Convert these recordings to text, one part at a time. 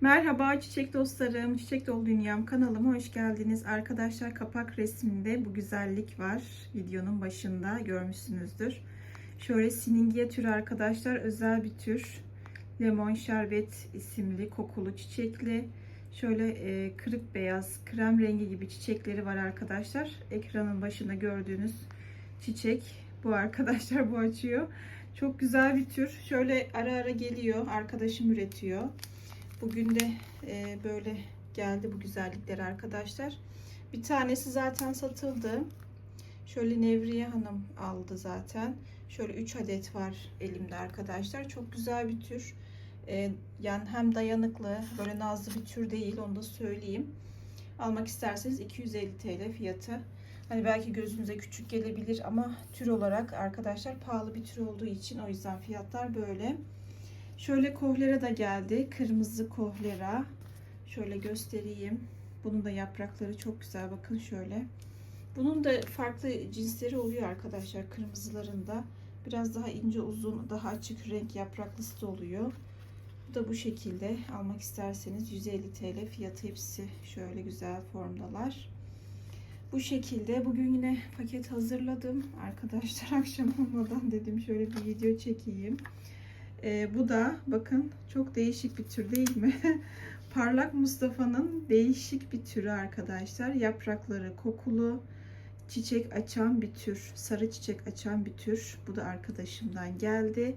Merhaba çiçek dostlarım, Çiçek Dolu Dünyam kanalıma hoş geldiniz. Arkadaşlar kapak resminde bu güzellik var. Videonun başında görmüşsünüzdür. Şöyle siningiye türü arkadaşlar özel bir tür. Lemon şerbet isimli kokulu çiçekli. Şöyle e, kırık beyaz krem rengi gibi çiçekleri var arkadaşlar. Ekranın başında gördüğünüz çiçek bu arkadaşlar bu açıyor. Çok güzel bir tür. Şöyle ara ara geliyor. Arkadaşım üretiyor. Bugün de e, böyle geldi bu güzellikler arkadaşlar. Bir tanesi zaten satıldı. Şöyle Nevriye Hanım aldı zaten. Şöyle 3 adet var elimde arkadaşlar. Çok güzel bir tür. E, yani hem dayanıklı, böyle nazlı bir tür değil onu da söyleyeyim. Almak isterseniz 250 TL fiyatı. Hani belki gözünüze küçük gelebilir ama tür olarak arkadaşlar pahalı bir tür olduğu için o yüzden fiyatlar böyle. Şöyle kohlera da geldi. Kırmızı kohlera. Şöyle göstereyim. Bunun da yaprakları çok güzel. Bakın şöyle. Bunun da farklı cinsleri oluyor arkadaşlar. Kırmızılarında. Biraz daha ince uzun, daha açık renk yapraklısı da oluyor. Bu da bu şekilde. Almak isterseniz 150 TL fiyatı hepsi şöyle güzel formdalar. Bu şekilde bugün yine paket hazırladım. Arkadaşlar akşam olmadan dedim şöyle bir video çekeyim. Ee, bu da bakın çok değişik bir tür değil mi? Parlak Mustafa'nın değişik bir türü arkadaşlar. Yaprakları kokulu, çiçek açan bir tür. Sarı çiçek açan bir tür. Bu da arkadaşımdan geldi.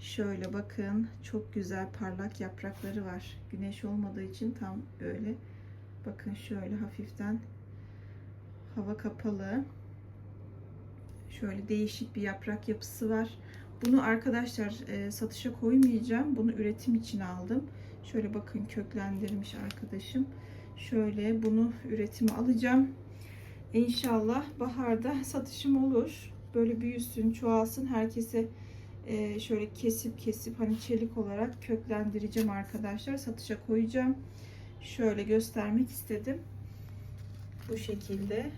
Şöyle bakın çok güzel parlak yaprakları var. Güneş olmadığı için tam böyle bakın şöyle hafiften hava kapalı. Şöyle değişik bir yaprak yapısı var. Bunu arkadaşlar e, satışa koymayacağım. Bunu üretim için aldım. Şöyle bakın köklendirmiş arkadaşım. Şöyle bunu üretime alacağım. İnşallah baharda satışım olur. Böyle büyüsün, çoğalsın. Herkese e, şöyle kesip kesip hani çelik olarak köklendireceğim arkadaşlar. Satışa koyacağım. Şöyle göstermek istedim. Bu şekilde.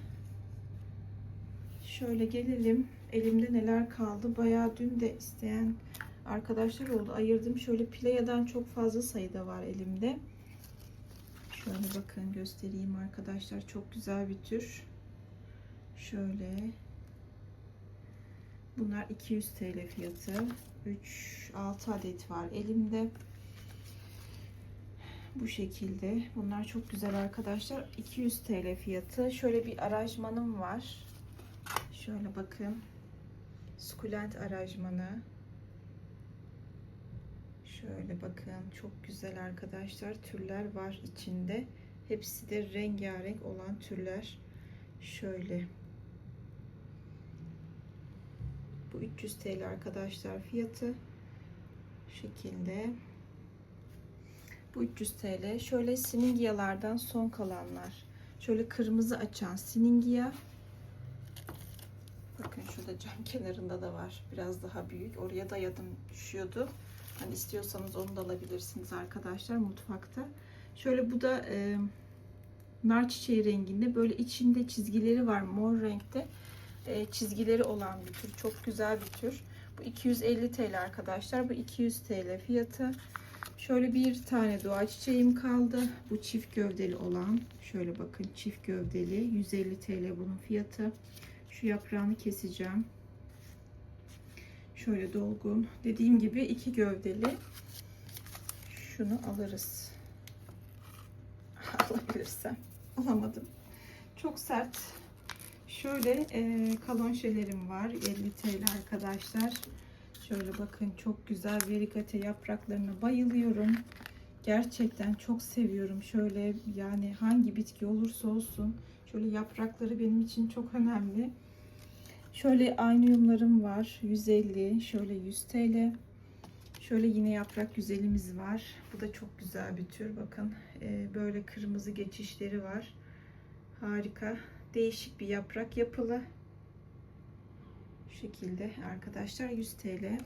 Şöyle gelelim. Elimde neler kaldı. Bayağı dün de isteyen arkadaşlar oldu. Ayırdım. Şöyle Playa'dan çok fazla sayıda var elimde. Şöyle bakın göstereyim arkadaşlar. Çok güzel bir tür. Şöyle. Bunlar 200 TL fiyatı. 3 6 adet var elimde. Bu şekilde. Bunlar çok güzel arkadaşlar. 200 TL fiyatı. Şöyle bir aranjmanım var. Şöyle bakın. Sukulent aranjmanı. Şöyle bakın. Çok güzel arkadaşlar. Türler var içinde. Hepsi de rengarenk olan türler. Şöyle. Bu 300 TL arkadaşlar fiyatı. Şekilde. Bu 300 TL. Şöyle siningiyalardan son kalanlar. Şöyle kırmızı açan siningiya. Bakın şurada cam kenarında da var. Biraz daha büyük. Oraya dayadım düşüyordu. Hani istiyorsanız onu da alabilirsiniz arkadaşlar mutfakta. Şöyle bu da e, nar çiçeği renginde. Böyle içinde çizgileri var mor renkte. E, çizgileri olan bir tür. Çok güzel bir tür. Bu 250 TL arkadaşlar. Bu 200 TL fiyatı. Şöyle bir tane doğa çiçeğim kaldı. Bu çift gövdeli olan. Şöyle bakın çift gövdeli. 150 TL bunun fiyatı. Şu yaprağını keseceğim. Şöyle dolgun. Dediğim gibi iki gövdeli. Şunu alırız. Alabilirsem. Alamadım. Çok sert. Şöyle e, kalonşelerim var. 50 TL arkadaşlar. Şöyle bakın çok güzel verikate yapraklarına bayılıyorum. Gerçekten çok seviyorum. Şöyle yani hangi bitki olursa olsun şöyle yaprakları benim için çok önemli. Şöyle aynıyumlarım var. 150, şöyle 100 TL. Şöyle yine yaprak güzelimiz var. Bu da çok güzel bir tür. Bakın e, böyle kırmızı geçişleri var. Harika. Değişik bir yaprak yapılı. Şu şekilde arkadaşlar 100 TL.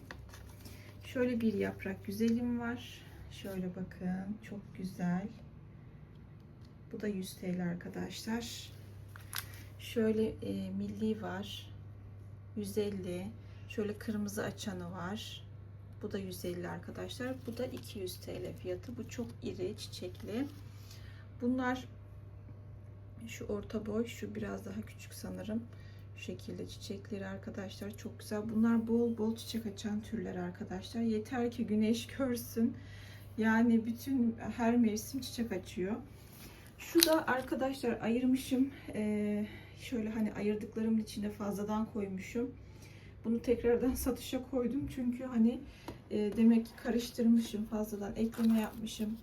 Şöyle bir yaprak güzelim var. Şöyle bakın çok güzel. Bu da 100 TL arkadaşlar. Şöyle e, milli var. 150. Şöyle kırmızı açanı var. Bu da 150 arkadaşlar. Bu da 200 TL fiyatı. Bu çok iri çiçekli. Bunlar şu orta boy, şu biraz daha küçük sanırım. Şu şekilde çiçekleri arkadaşlar çok güzel. Bunlar bol bol çiçek açan türler arkadaşlar. Yeter ki güneş görsün. Yani bütün her mevsim çiçek açıyor. Şu da arkadaşlar ayırmışım. Ee, şöyle hani ayırdıklarımın içine fazladan koymuşum. Bunu tekrardan satışa koydum. Çünkü hani e, demek ki karıştırmışım fazladan ekleme yapmışım.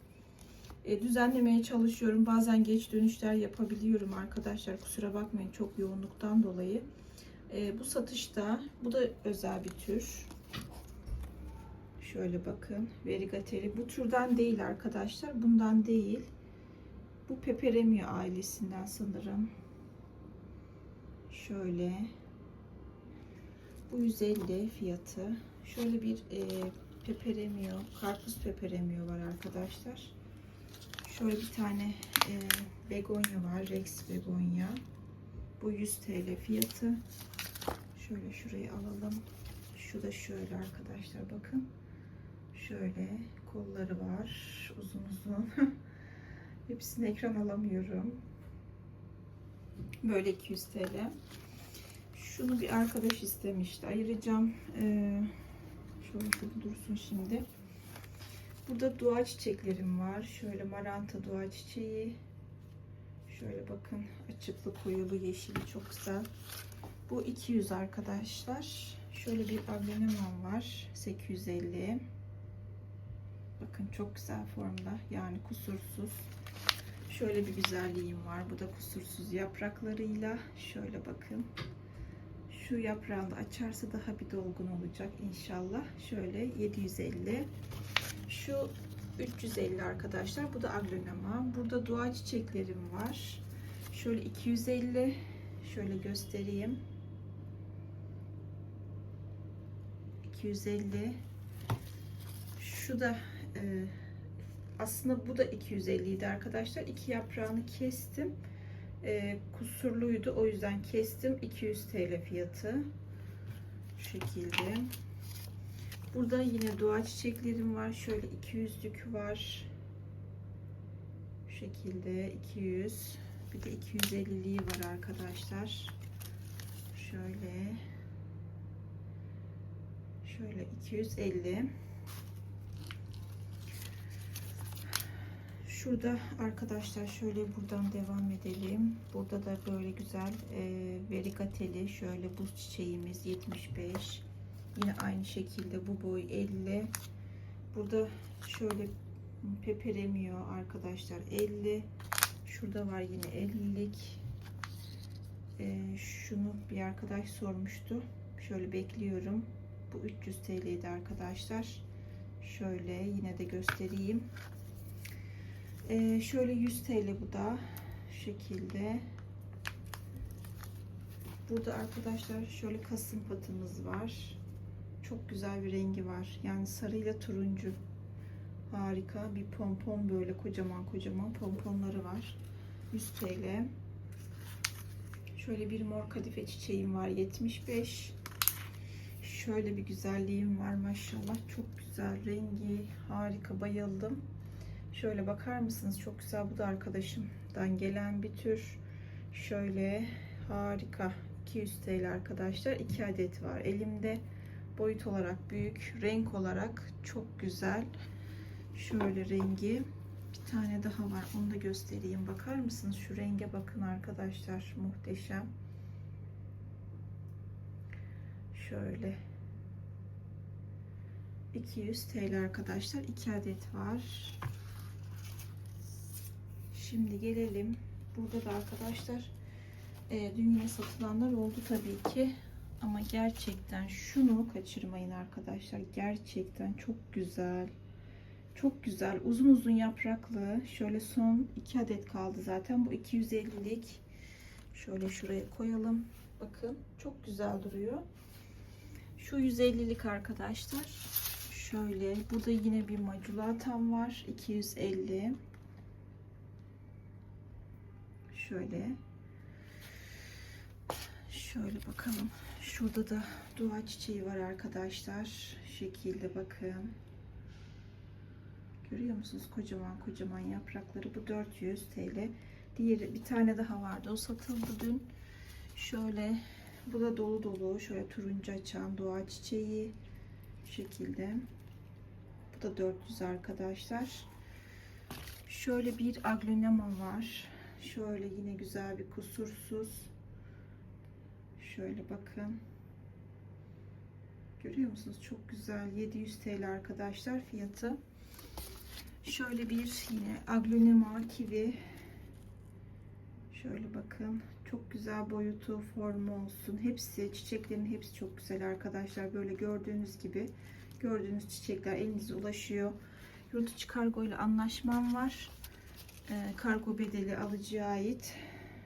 E, düzenlemeye çalışıyorum. Bazen geç dönüşler yapabiliyorum arkadaşlar. Kusura bakmayın çok yoğunluktan dolayı. E, bu satışta bu da özel bir tür. Şöyle bakın. Verigateri. Bu türden değil arkadaşlar. Bundan değil. Bu Peperemia ailesinden sanırım. Şöyle. Bu 150 fiyatı. Şöyle bir e, peperemio, karpuz peperemio var arkadaşlar. Şöyle bir tane e, begonya var. Rex begonya. Bu 100 TL fiyatı. Şöyle şurayı alalım. Şu da şöyle arkadaşlar bakın. Şöyle kolları var. Uzun uzun. Hepsini ekran alamıyorum. Böyle 200 TL. Şunu bir arkadaş istemişti. Ayıracağım. Ee, şöyle dursun şimdi. Burada dua çiçeklerim var. Şöyle maranta dua çiçeği. Şöyle bakın açıklı koyulu yeşili çok güzel. Bu 200 arkadaşlar. Şöyle bir aglanemon var. 850. Bakın çok güzel formda. Yani kusursuz. Şöyle bir güzelliğim var. Bu da kusursuz yapraklarıyla. Şöyle bakın. Şu yaprağını açarsa daha bir dolgun olacak inşallah. Şöyle 750. Şu 350 arkadaşlar. Bu da aglonema. Burada dua çiçeklerim var. Şöyle 250. Şöyle göstereyim. 250. Şu da e, aslında bu da 250 idi arkadaşlar. İki yaprağını kestim. E, kusurluydu. O yüzden kestim. 200 TL fiyatı. Şu şekilde. Burada yine dua çiçeklerim var. Şöyle 200'lük var. Şu şekilde 200. Bir de 250'liği var arkadaşlar. Şöyle. Şöyle 250. Şurada arkadaşlar şöyle buradan devam edelim. Burada da böyle güzel e, verigateli şöyle buz çiçeğimiz 75. Yine aynı şekilde bu boy 50. Burada şöyle peperemiyor arkadaşlar 50. Şurada var yine 50'lik. E, şunu bir arkadaş sormuştu. Şöyle bekliyorum. Bu 300 TL'ydi arkadaşlar. Şöyle yine de göstereyim. Ee, şöyle 100 TL bu da şu şekilde. Burada arkadaşlar şöyle kasım patımız var. Çok güzel bir rengi var. Yani sarıyla turuncu. Harika bir pompon böyle kocaman kocaman pomponları var. 100 TL. Şöyle bir mor kadife çiçeğim var 75. Şöyle bir güzelliğim var maşallah. Çok güzel rengi harika bayıldım. Şöyle bakar mısınız? Çok güzel. Bu da arkadaşımdan gelen bir tür. Şöyle harika. 200 TL arkadaşlar. 2 adet var elimde. Boyut olarak büyük. Renk olarak çok güzel. Şöyle rengi. Bir tane daha var. Onu da göstereyim. Bakar mısınız? Şu renge bakın arkadaşlar. Muhteşem. Şöyle. 200 TL arkadaşlar. 2 adet var. Şimdi gelelim. Burada da arkadaşlar e, dünya satılanlar oldu tabii ki. Ama gerçekten şunu kaçırmayın arkadaşlar. Gerçekten çok güzel. Çok güzel. Uzun uzun yapraklı. Şöyle son 2 adet kaldı zaten. Bu 250'lik. Şöyle şuraya koyalım. Bakın çok güzel duruyor. Şu 150'lik arkadaşlar. Şöyle. Burada yine bir maculatam var. 250. Şöyle. Şöyle bakalım. Şurada da dua çiçeği var arkadaşlar. Şekilde bakın. Görüyor musunuz? Kocaman kocaman yaprakları. Bu 400 TL. Diğeri bir tane daha vardı. O satıldı dün. Şöyle bu da dolu dolu. Şöyle turuncu açan dua çiçeği. Şu şekilde. Bu da 400 arkadaşlar. Şöyle bir aglonema var. Şöyle yine güzel bir kusursuz. Şöyle bakın. Görüyor musunuz? Çok güzel. 700 TL arkadaşlar fiyatı. Şöyle bir yine aglonema kivi. Şöyle bakın. Çok güzel boyutu, formu olsun. Hepsi, çiçeklerin hepsi çok güzel arkadaşlar. Böyle gördüğünüz gibi. Gördüğünüz çiçekler elinize ulaşıyor. Yurt içi kargo ile anlaşmam var. Ee, kargo bedeli alıcıya ait.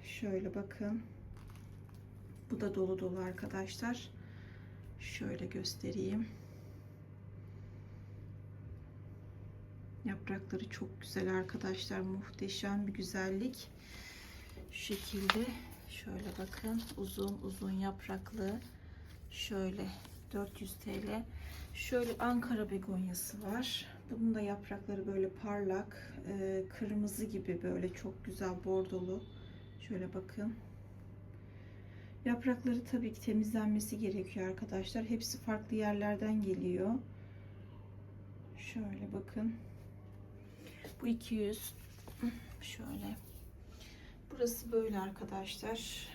Şöyle bakın. Bu da dolu dolu arkadaşlar. Şöyle göstereyim. Yaprakları çok güzel arkadaşlar. Muhteşem bir güzellik. Şu şekilde şöyle bakın. Uzun uzun yapraklı. Şöyle 400 TL. Şöyle Ankara begonyası var. Bunun da yaprakları böyle parlak, e, kırmızı gibi böyle çok güzel bordolu. Şöyle bakın. Yaprakları tabii ki temizlenmesi gerekiyor arkadaşlar. Hepsi farklı yerlerden geliyor. Şöyle bakın. Bu 200. Şöyle. Burası böyle arkadaşlar.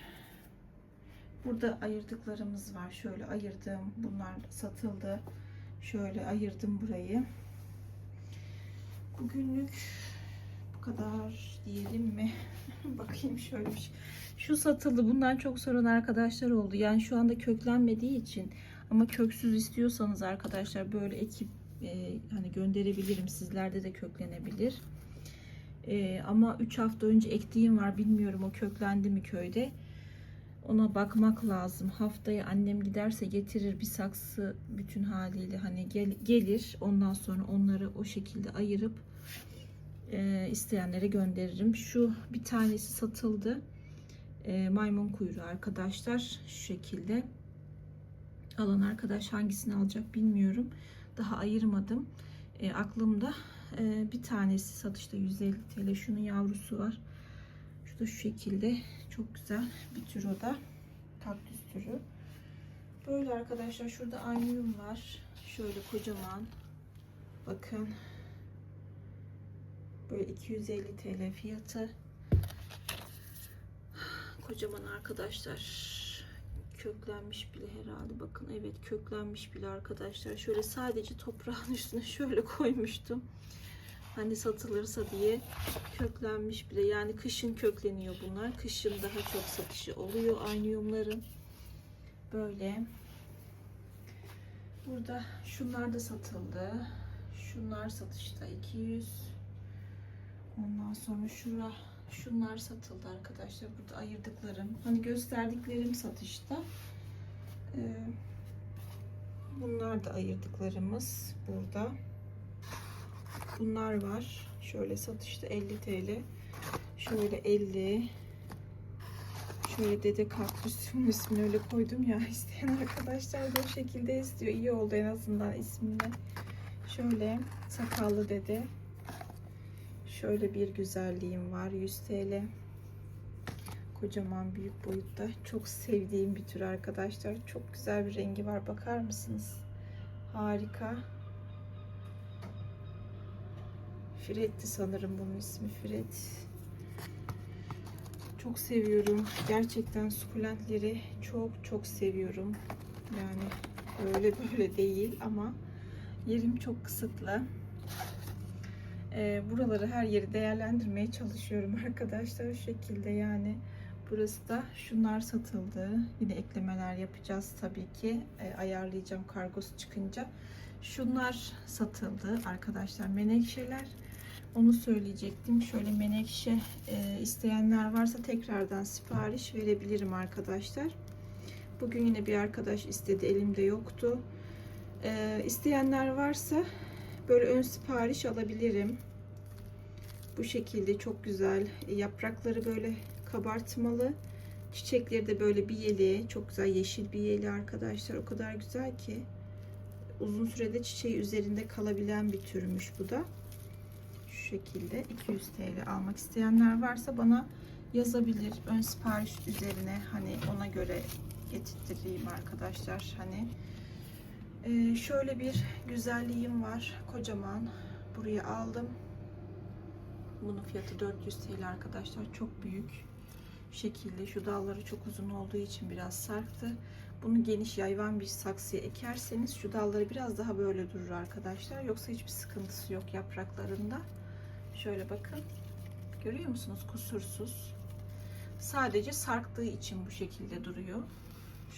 Burada ayırdıklarımız var. Şöyle ayırdım. Bunlar satıldı. Şöyle ayırdım burayı. Bugünlük bu kadar diyelim mi? Bakayım şöyle şey. Şu satıldı. Bundan çok soran arkadaşlar oldu. Yani şu anda köklenmediği için ama köksüz istiyorsanız arkadaşlar böyle ekip e, hani gönderebilirim. Sizlerde de köklenebilir. E, ama 3 hafta önce ektiğim var. Bilmiyorum o köklendi mi köyde. Ona bakmak lazım. Haftaya annem giderse getirir bir saksı bütün haliyle hani gel, gelir. Ondan sonra onları o şekilde ayırıp e, isteyenlere gönderirim. Şu bir tanesi satıldı. E, maymun kuyruğu arkadaşlar şu şekilde. Alan arkadaş hangisini alacak bilmiyorum. Daha ayırmadım. E, aklımda e, bir tanesi satışta 150 TL. Şunun yavrusu var. Da şu şekilde. Çok güzel bir tür o da. Kaktüs türü. Böyle arkadaşlar şurada anyum var. Şöyle kocaman. Bakın. Böyle 250 TL fiyatı. Kocaman arkadaşlar. Köklenmiş bile herhalde. Bakın evet köklenmiş bile arkadaşlar. Şöyle sadece toprağın üstüne şöyle koymuştum. Hani satılırsa diye köklenmiş bile. Yani kışın kökleniyor bunlar. Kışın daha çok satışı oluyor anyumların. Böyle. Burada şunlar da satıldı. Şunlar satışta 200. Ondan sonra şura şunlar satıldı arkadaşlar. Burada ayırdıklarım. Hani gösterdiklerim satışta. Ee, bunlar da ayırdıklarımız burada. Bunlar var. Şöyle satışta 50 TL. Şöyle 50. Şöyle dede kaktüsün ismini öyle koydum ya. isteyen arkadaşlar da o şekilde istiyor. İyi oldu en azından ismini. Şöyle sakallı dede. Şöyle bir güzelliğim var. 100 TL. Kocaman büyük boyutta. Çok sevdiğim bir tür arkadaşlar. Çok güzel bir rengi var. Bakar mısınız? Harika. Fred'ti sanırım bunun ismi. Fred. Çok seviyorum. Gerçekten sukulentleri çok çok seviyorum. Yani böyle böyle değil ama yerim çok kısıtlı. Ee, buraları her yeri değerlendirmeye çalışıyorum arkadaşlar. Şu şekilde yani. Burası da şunlar satıldı. Yine eklemeler yapacağız tabii ki. Ee, ayarlayacağım kargosu çıkınca. Şunlar satıldı arkadaşlar. Menekşeler. Onu söyleyecektim. Şöyle menekşe e, isteyenler varsa tekrardan sipariş verebilirim arkadaşlar. Bugün yine bir arkadaş istedi. Elimde yoktu. E, isteyenler varsa böyle ön sipariş alabilirim. Bu şekilde çok güzel. Yaprakları böyle kabartmalı. Çiçekleri de böyle bir yeli. Çok güzel yeşil bir yeli arkadaşlar. O kadar güzel ki. Uzun sürede çiçeği üzerinde kalabilen bir türmüş bu da. Şekilde 200 TL almak isteyenler varsa bana yazabilir. Ön sipariş üzerine hani ona göre getirtireyim arkadaşlar. Hani ee, şöyle bir güzelliğim var. Kocaman. Buraya aldım. Bunun fiyatı 400 TL arkadaşlar. Çok büyük şekilde. Şu dalları çok uzun olduğu için biraz sarktı. Bunu geniş yayvan bir saksıya ekerseniz şu dalları biraz daha böyle durur arkadaşlar. Yoksa hiçbir sıkıntısı yok yapraklarında. Şöyle bakın. Görüyor musunuz? Kusursuz. Sadece sarktığı için bu şekilde duruyor.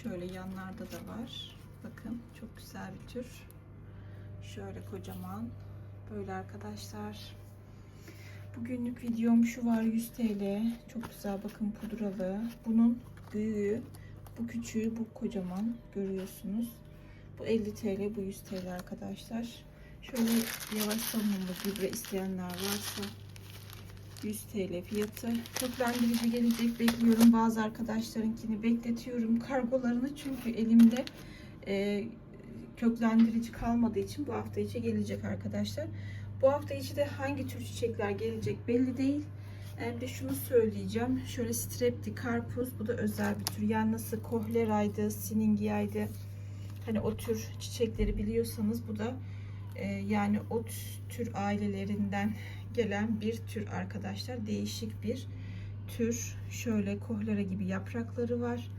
Şöyle yanlarda da var. Bakın çok güzel bir tür. Şöyle kocaman. Böyle arkadaşlar. Bugünlük videom şu var 100 TL. Çok güzel bakın pudralı. Bunun büyüğü, bu küçüğü, bu kocaman görüyorsunuz. Bu 50 TL, bu 100 TL arkadaşlar. Şöyle yavaş savunmalı gübre isteyenler varsa 100 TL fiyatı. Köklendirici gelecek bekliyorum. Bazı arkadaşlarınkini bekletiyorum kargolarını çünkü elimde e, köklendirici kalmadığı için bu hafta içi gelecek arkadaşlar. Bu hafta içi de hangi tür çiçekler gelecek belli değil. Hem de şunu söyleyeceğim. Şöyle strepti, karpuz bu da özel bir tür. Yani nasıl kohleraydı, siningiyaydı. Hani o tür çiçekleri biliyorsanız bu da e, yani o tür ailelerinden gelen bir tür arkadaşlar. Değişik bir tür. Şöyle kohlera gibi yaprakları var.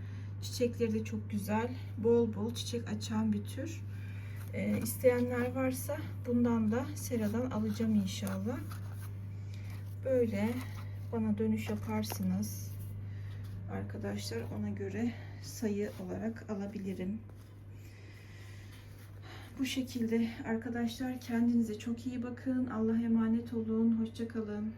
Çiçekleri de çok güzel. Bol bol çiçek açan bir tür. Ee, isteyenler varsa bundan da seradan alacağım inşallah. Böyle bana dönüş yaparsınız. Arkadaşlar ona göre sayı olarak alabilirim. Bu şekilde arkadaşlar kendinize çok iyi bakın. Allah'a emanet olun. Hoşçakalın.